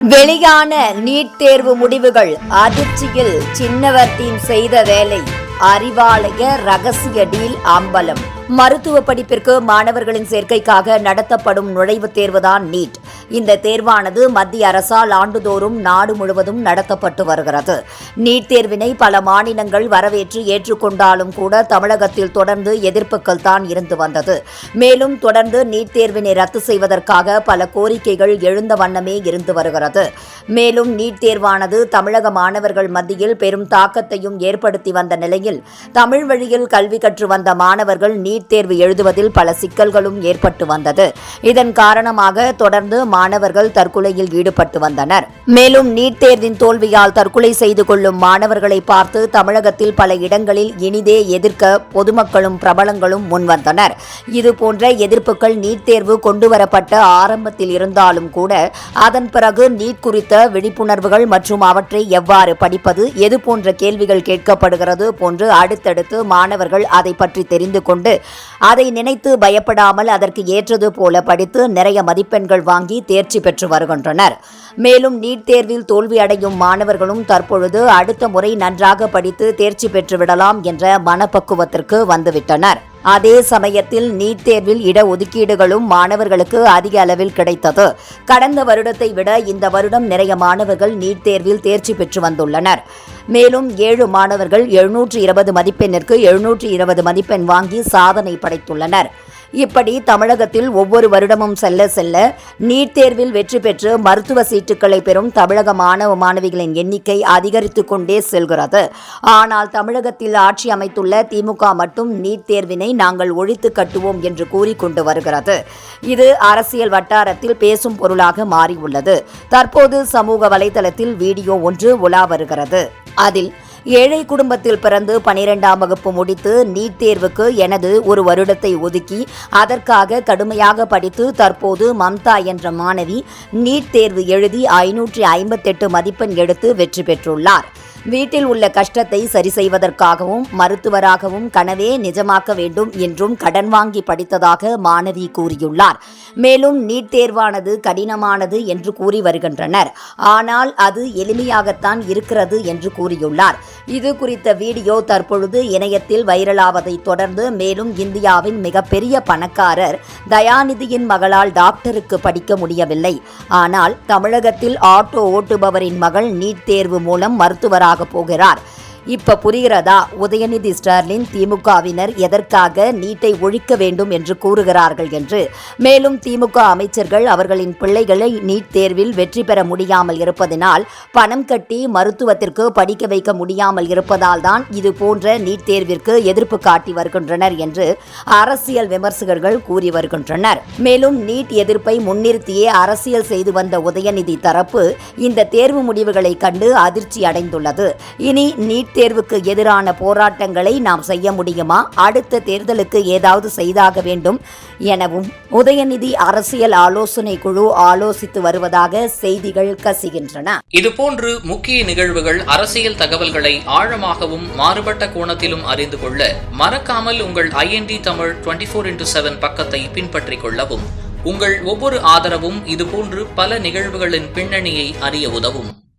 வெளியான நீட் தேர்வு முடிவுகள் அதிர்ச்சியில் சின்னவர் டீம் செய்த வேலை. அறிவாலய ரகசிய டீல் அம்பலம் மருத்துவ படிப்பிற்கு மாணவர்களின் சேர்க்கைக்காக நடத்தப்படும் நுழைவுத் தேர்வுதான் நீட். இந்த தேர்வானது மத்திய அரசால் ஆண்டுதோறும் நாடு முழுவதும் நடத்தப்பட்டு வருகிறது. நீட் தேர்வினை பல மாநிலங்கள் வரவேற்று ஏற்றுக்கொண்டாலும் கூட தமிழகத்தில் தொடர்ந்து எதிர்ப்புகள் தான் இருந்து வந்தது. மேலும் தொடர்ந்து நீட் தேர்வினை ரத்து செய்வதற்காக பல கோரிக்கைகள் எழுந்த வண்ணமே இருந்து வருகிறது. மேலும் நீட் தேர்வானது தமிழக மாணவர்கள் மத்தியில் பெரும் தாக்கத்தையும் ஏற்படுத்தி வந்த நிலையில் தமிழ் வழியில் கல்வி கற்று வந்த மாணவர்கள் நீட் தேர்வு எழுதுவதில் பல சிக்கல்களும் ஏற்பட்டு வந்தது. இதன் காரணமாக தொடர்ந்து மாணவர்கள் தற்கொலையில் ஈடுபட்டு வந்தனர். மேலும் நீட் தேர்வின் தோல்வியால் தற்கொலை செய்து கொள்ளும் மாணவர்களை பார்த்து தமிழகத்தில் பல இடங்களில் இனிதே எதிர்க்க பொதுமக்களும் பிரபலங்களும் முன்வந்தனர். இதுபோன்ற எதிர்ப்புகள் நீட் தேர்வு கொண்டுவரப்பட்ட ஆரம்பத்தில் இருந்தாலும் கூட அதன் பிறகு நீட் குறித்த விழிப்புணர்வுகள் மற்றும் அவற்றை எவ்வாறு படிப்பது எது போன்ற கேள்விகள் கேட்கப்படுகிறது போன்று அடுத்தடுத்து மாணவர்கள் அதை பற்றி தெரிந்து கொண்டு அதை நினைத்து பயப்படாமல் அதற்கு ஏற்றது போல படித்து நிறைய மதிப்பெண்கள் வாங்கி தேர்ச்சி பெற்று வருகின்றனர். மேலும் நீட் தேர்வில் தோல்வி அடையும் மாணவர்களும் தற்பொழுது அடுத்த முறை நன்றாக படித்து தேர்ச்சி பெற்று விடலாம் என்ற மனப்பக்குவத்திற்கு வந்துவிட்டனர். அதே சமயத்தில் நீட் தேர்வில் இடஒதுக்கீடுகளும் மாணவர்களுக்கு அதிக அளவில் கிடைத்தது. கடந்த வருடத்தை விட இந்த வருடம் நிறைய மாணவர்கள் நீட் தேர்வில் தேர்ச்சி பெற்று வந்துள்ளனர். மேலும் ஏழு மாணவர்கள் எழுநூற்று இருபது மதிப்பெண்ணிற்கு எழுநூற்று இருபது மதிப்பெண் வாங்கி சாதனை படைத்துள்ளனர். இப்படி தமிழகத்தில் ஒவ்வொரு வருடமும் செல்ல செல்ல நீட் தேர்வில் வெற்றி பெற்று மருத்துவ சீட்டுகளை பெறும் தமிழக மாணவ மாணவிகளின் எண்ணிக்கை அதிகரித்து கொண்டே செல்கிறது. ஆனால் தமிழகத்தில் ஆட்சி அமைத்துள்ள திமுக மட்டும் நீட் தேர்வினை நாங்கள் ஒழித்து கட்டுவோம் என்று கூறிக்கொண்டு வருகிறது. இது அரசியல் வட்டாரத்தில் பேசும் பொருளாக மாறியுள்ளது. தற்போது சமூக வலைதளத்தில் வீடியோ ஒன்று உலா வருகிறது. அதில் ஏழை குடும்பத்தில் பிறந்து பனிரெண்டாம் வகுப்பு முடித்து நீட் தேர்வுக்கு எனது ஒரு வருடத்தை ஒதுக்கி அதற்காக கடுமையாக படித்து தற்போது மம்தா என்ற மாணவி நீட் தேர்வு எழுதி ஐநூற்றி ஐம்பத்தெட்டு மதிப்பெண் எடுத்து வெற்றி பெற்றுள்ளார். வீட்டில் உள்ள கஷ்டத்தை சரி செய்வதற்காகவும் மருத்துவராகவும் கனவே நிஜமாக்க வேண்டும் என்றும் கடன் வாங்கி படித்ததாக மாணவி கூறியுள்ளார். மேலும் நீட் தேர்வானது கடினமானது என்று கூறி வருகின்றனர். ஆனால் அது எளிமையாகத்தான் இருக்கிறது என்று கூறியுள்ளார். இது குறித்த வீடியோ தற்பொழுது இணையத்தில் வைரலாவதை தொடர்ந்து மேலும் இந்தியாவின் மிகப்பெரிய பணக்காரர் தயாநிதியின் மகளால் டாக்டருக்கு படிக்க முடியவில்லை. ஆனால் தமிழகத்தில் ஆட்டோ ஓட்டுபவரின் மகள் நீட் தேர்வு மூலம் மருத்துவராக போகிறார் இப்ப புரிகிறதா? உதயநிதி ஸ்டாலின் திமுகவினர் எதற்காக நீட்டை ஒழிக்க வேண்டும் என்று கூறுகிறார்கள் என்று. மேலும் திமுக அமைச்சர்கள் அவர்களின் பிள்ளைகளை நீட் தேர்வில் வெற்றி பெற முடியாமல் இருப்பதனால் பணம் கட்டி மருத்துவத்திற்கு படிக்க வைக்க முடியாமல் இருப்பதால் தான் இது போன்ற நீட் தேர்விற்கு எதிர்ப்பு காட்டி வருகின்றனர் என்று அரசியல் விமர்சகர்கள் கூறி வருகின்றனர். மேலும் நீட் எதிர்ப்பை முன்னிறுத்தியே அரசியல் செய்து வந்த உதயநிதி தரப்பு இந்த தேர்வு முடிவுகளை கண்டு அதிர்ச்சி அடைந்துள்ளது. இனி நீட் தேர்வுக்கு எதிரான போராட்டங்களை நாம் செய்ய முடியுமா? அடுத்த தேர்தலுக்கு ஏதாவது செய்தாக வேண்டும் எனவும் உதயநிதி அரசியல் ஆலோசனை குழு ஆலோசித்து வருவதாக செய்திகள் கசிகின்றன. இதுபோன்று முக்கிய நிகழ்வுகள் அரசியல் தகவல்களை ஆழமாகவும் மாறுபட்ட கோணத்திலும் அறிந்து கொள்ள மறக்காமல் உங்கள் IND Tamil twenty four into seven பக்கத்தை பின்பற்றிக் கொள்ளவும். உங்கள் ஒவ்வொரு ஆதரவும் இதுபோன்று பல நிகழ்வுகளின் பின்னணியை அறிய உதவும்.